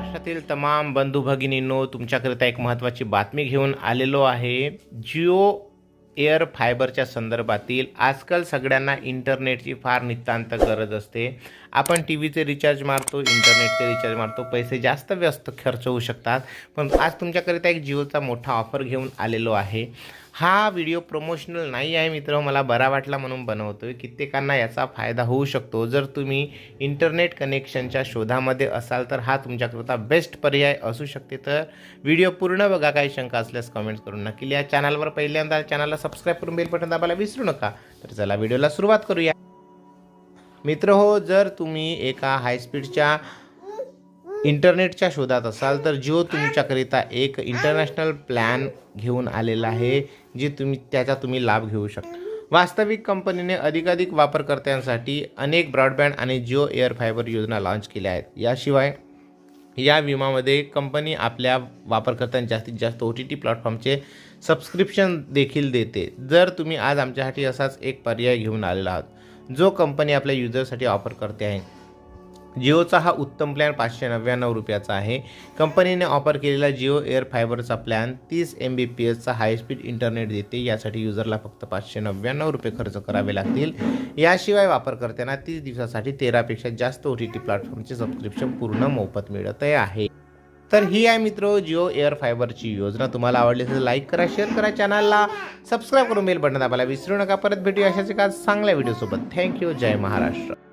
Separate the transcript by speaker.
Speaker 1: महाराष्ट्रातील तमाम बंधू भगिनींनो तुमच्याकरिता एक महत्त्वाची बातमी घेऊन आलेलो आहे. जिओ एअर फायबरच्या संदर्भातील आजकाल सगळ्यांना इंटरनेटची फार नितांत गरज असते. आपण टी व्हीचे रिचार्ज मारतो इंटरनेटचे रिचार्ज मारतो पैसे जास्त व्यस्त खर्च होऊ शकतात. पण आज तुमच्याकरिता एक जिओचा मोठा ऑफर घेऊन आलेलो आहे. हा व्हिडिओ प्रमोशनल नाही आहे मित्र. मला बरा वाटला म्हणून बनवतो आहे कित्येकांना याचा फायदा होऊ शकतो. जर तुम्ही इंटरनेट कनेक्शनच्या शोधामध्ये असाल तर हा तुमच्याकरता बेस्ट पर्याय असू शकते. तर व्हिडिओ पूर्ण बघा. काही शंका असल्यास कमेंट्स करून नक्की या चॅनलवर पहिल्यांदा चॅनलला सबस्क्राईब करून बेल बटन दाबायला विसरू नका. तर चला व्हिडिओला सुरुवात करूया. मित्र हो जर तुम्ही एका हायस्पीडच्या इंटरनेटच्या शोधात असाल तर जिओ तुमच्याकरिता एक इंटरनॅशनल प्लॅन घेऊन आलेला आहे जी तुम्ही त्याचा तुम्ही लाभ घेऊ शकता. वास्तविक कंपनीने अधिकाधिक वापरकर्त्यांसाठी अनेक ब्रॉडबँड आणि जिओ एअर फायबर योजना लॉन्च केल्या आहेत. याशिवाय या विमामध्ये कंपनी आपल्या वापरकर्त्यांना जास्तीत जास्त ओ टी टी प्लॅटफॉर्मचे सबस्क्रिप्शन देखील देते. जर तुम्ही आज आमच्यासाठी असाच एक पर्याय घेऊन आलेला आहात जो कंपनी आपल्या युजरसाठी ऑफर करते आहे जिओचा हा उत्तम प्लॅन पाचशे नव्याण्णव रुपयाचा आहे. कंपनीने ऑफर केलेला जिओ एअर फायबरचा प्लॅन तीस एम बी पी एसचा हायस्पीड इंटरनेट देते. यासाठी युजरला फक्त पाचशे नव्याण्णव रुपये खर्च करावे लागतील. याशिवाय वापरकर्त्यांना तीस दिवसासाठी तेरापेक्षा जास्त ओ टी टी प्लॅटफॉर्मचे सबस्क्रिप्शन पूर्ण मोफत मिळत आहे. तर ही आहे मित्र जिओ एअर फायबरची योजना. तुम्हाला आवडली तर लाईक करा शेअर करा चॅनलला सबस्क्राईब करून बेल बटन दाबायला विसरू नका. परत भेटूया अशाच एका चांगल्या व्हिडिओसोबत थँक्यू जय महाराष्ट्र.